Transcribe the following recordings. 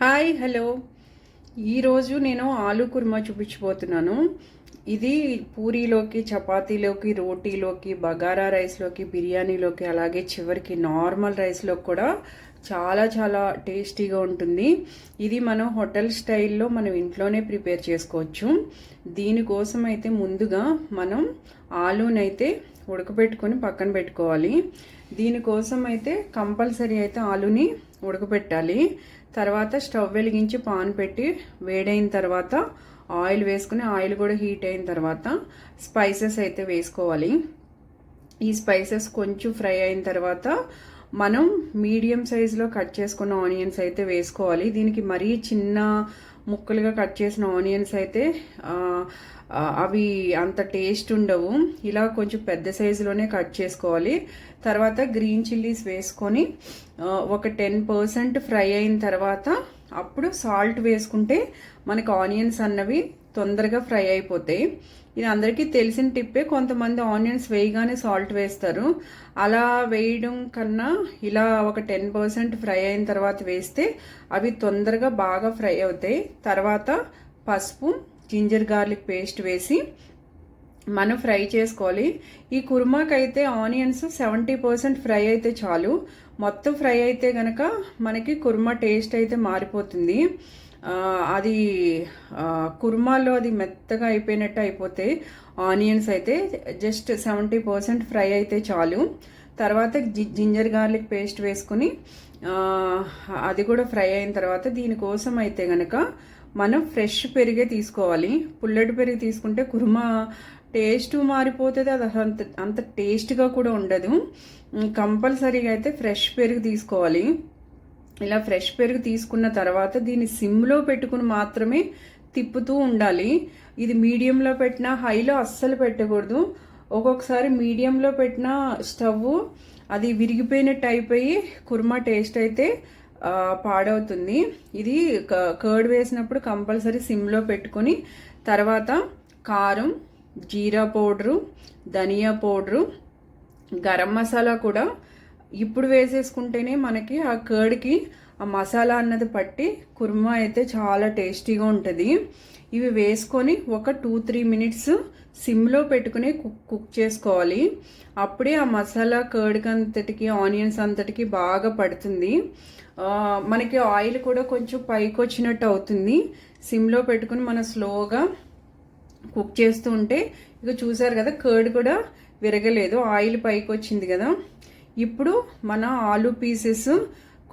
Hi hello. ఈరోజు నేను ఆలు కుర్మా చూపించబోతున్నాను. ఇది పూరీలోకి చపాతీలోకి రోటీలోకి బగారా రైస్లోకి బిర్యానీలోకి అలాగే చివరికి నార్మల్ రైస్లోకి కూడా చాలా చాలా టేస్టీగా ఉంటుంది. ఇది మనం హోటల్ స్టైల్లో మనం ఇంట్లోనే ప్రిపేర్ చేసుకోవచ్చు. దీనికోసం అయితే ముందుగా మనం ఆలూనైతే ఉడకబెట్టుకొని పక్కన పెట్టుకోవాలి. దీనికోసం అయితే కంపల్సరీ అయితే ఆలుని ఉడకబెట్టాలి. తర్వాత స్టవ్ వెలిగించి పాన్ పెట్టి వేడైన తర్వాత ఆయిల్ వేసుకుని ఆయిల్ కూడా హీట్ అయిన తర్వాత స్పైసెస్ అయితే వేసుకోవాలి. ఈ స్పైసెస్ కొంచెం ఫ్రై అయిన తర్వాత మనం మీడియం సైజులో కట్ చేసుకున్న ఆనియన్స్ అయితే వేసుకోవాలి. దీనికి మరీ చిన్న ముక్కలుగా కట్ చేసిన ఆనియన్స్ అయితే అవి అంత టేస్ట్ ఉండవు. ఇలా కొంచెం పెద్ద సైజులోనే కట్ చేసుకోవాలి. తర్వాత గ్రీన్ చిల్లీస్ వేసుకొని ఒక టెన్ పర్సెంట్ ఫ్రై అయిన తర్వాత అప్పుడు సాల్ట్ వేసుకుంటే మనకు ఆనియన్స్ అన్నవి తొందరగా ఫ్రై అయిపోతాయి. ఇది అందరికీ తెలిసిన టిప్పే కొంతమంది ఆనియన్స్ వేయగానే సాల్ట్ వేస్తారు. అలా వేయడం కన్నా ఇలా ఒక టెన్ పర్సెంట్ ఫ్రై అయిన తర్వాత వేస్తే అవి తొందరగా బాగా ఫ్రై అవుతాయి. తర్వాత పసుపు జింజర్ గార్లిక్ పేస్ట్ వేసి మనం ఫ్రై చేసుకోవాలి. ఈ కుర్మాకైతే ఆనియన్స్ సెవెంటీ పర్సెంట్ ఫ్రై అయితే చాలు. మొత్తం ఫ్రై అయితే కనుక మనకి కుర్మా టేస్ట్ అయితే మారిపోతుంది. అది కుర్మాలో అది మెత్తగా అయిపోయినట్టు అయిపోతే ఆనియన్స్ అయితే జస్ట్ సెవెంటీ పర్సెంట్ ఫ్రై అయితే చాలు. తర్వాత జింజర్ గార్లిక్ పేస్ట్ వేసుకుని అది కూడా ఫ్రై అయిన తర్వాత దీనికోసం అయితే కనుక మనం ఫ్రెష్ పెరిగే తీసుకోవాలి. పుల్లటి పెరుగు తీసుకుంటే కుర్మా టేస్ట్ మారిపోతుంది. అది అంత అంత టేస్ట్గా కూడా ఉండదు. కంపల్సరీగా అయితే ఫ్రెష్ పెరుగు తీసుకోవాలి. ఇలా ఫ్రెష్ పెరుగు తీసుకున్న తర్వాత దీన్ని సిమ్లో పెట్టుకుని మాత్రమే తిప్పుతూ ఉండాలి. ఇది మీడియంలో పెట్టినా హైలో అస్సలు పెట్టకూడదు. ఒక్కొక్కసారి మీడియంలో పెట్టిన స్టవ్ అది విరిగిపోయినట్టు అయిపోయి కుర్మా టేస్ట్ అయితే పాడవుతుంది. ఇది కర్డ్ వేసినప్పుడు కంపల్సరీ సిమ్లో పెట్టుకొని తర్వాత కారం జీరా పౌడరు ధనియా పౌడరు గరం మసాలా కూడా ఇప్పుడు వేసేసుకుంటేనే మనకి ఆ కర్డ్కి ఆ మసాలా అన్నది పట్టి కుర్మా అయితే చాలా టేస్టీగా ఉంటుంది. ఇవి వేసుకొని ఒక టూ త్రీ మినిట్స్ సిమ్లో పెట్టుకుని కుక్ కుక్ చేసుకోవాలి. అప్పుడే ఆ మసాలా కర్డ్కి అంతటికి ఆనియన్స్ అంతటికి బాగా పడుతుంది. మనకి ఆయిల్ కూడా కొంచెం పైకి వచ్చినట్టు అవుతుంది. సిమ్లో పెట్టుకుని మనం స్లోగా కుక్ చేస్తూ ఉంటే ఇక చూసారు కదా కర్డ్ కూడా విరగలేదు. ఆయిల్ పైకి వచ్చింది కదా. ఇప్పుడు మన ఆలు పీసెస్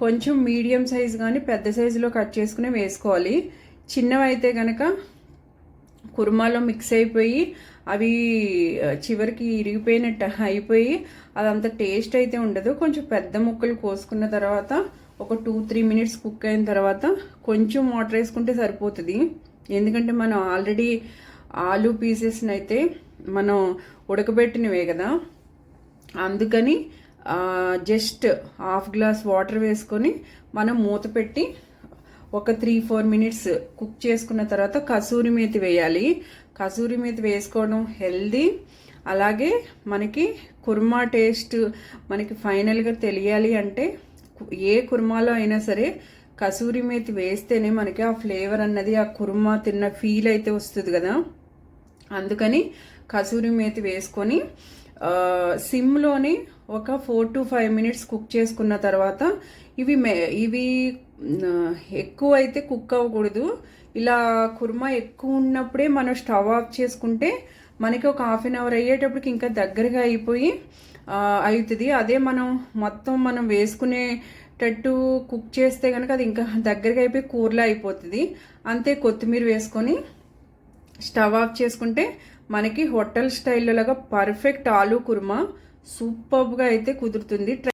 కొంచెం మీడియం సైజ్ కానీ పెద్ద సైజులో కట్ చేసుకుని వేసుకోవాలి. చిన్నవైతే కనుక కుర్మాలో మిక్స్ అయిపోయి అవి చివరికి ఇరిగిపోయినట్టు అయిపోయి అదంత టేస్ట్ అయితే ఉండదు. కొంచెం పెద్ద ముక్కలు కోసుకున్న తర్వాత ఒక టూ త్రీ మినిట్స్ కుక్ అయిన తర్వాత కొంచెం వాటర్ వేసుకుంటే సరిపోతుంది. ఎందుకంటే మనం ఆల్రెడీ ఆలు పీసెస్ని అయితే మనం ఉడకబెట్టినవే కదా. అందుకని జస్ట్ హాఫ్ గ్లాస్ వాటర్ వేసుకొని మనం మూత పెట్టి ఒక త్రీ ఫోర్ మినిట్స్ కుక్ చేసుకున్న తర్వాత కసూరి మేతి వేయాలి. కసూరి మేతి వేసుకోవడం హెల్దీ. అలాగే మనకి కుర్మా టేస్ట్ మనకి ఫైనల్గా తెలియాలి అంటే ఏ కుర్మాలో అయినా సరే కసూరి మేతి వేస్తేనే మనకి ఆ ఫ్లేవర్ అన్నది ఆ కుర్మా తిన్న ఫీల్ అయితే వస్తుంది కదా. అందుకని కసూరి మేతి వేసుకొని సిమ్లోనే ఒక four to five minutes cook చేసుకున్న తర్వాత ఇవి మే ఇవి ఎక్కువ అయితే కుక్ అవ్వకూడదు. ఇలా కుర్మా ఎక్కువ ఉన్నప్పుడే మనం స్టవ్ ఆఫ్ చేసుకుంటే మనకి ఒక హాఫ్ అన్ అవర్ అయ్యేటప్పటికి ఇంకా దగ్గరగా అయిపోయి అవుతుంది అదే మనం మొత్తం మనం వేసుకునేటట్టు కుక్ చేస్తే కనుక అది ఇంకా దగ్గరగా అయిపోయి కూరలో అయిపోతుంది. అంతే కొత్తిమీర వేసుకొని స్టవ్ ఆఫ్ చేసుకుంటే మనకి హోటల్ స్టైల్లో లాగా పర్ఫెక్ట్ ఆలూ కుర్మా సూపర్గా అయితే కుదురుతుంది.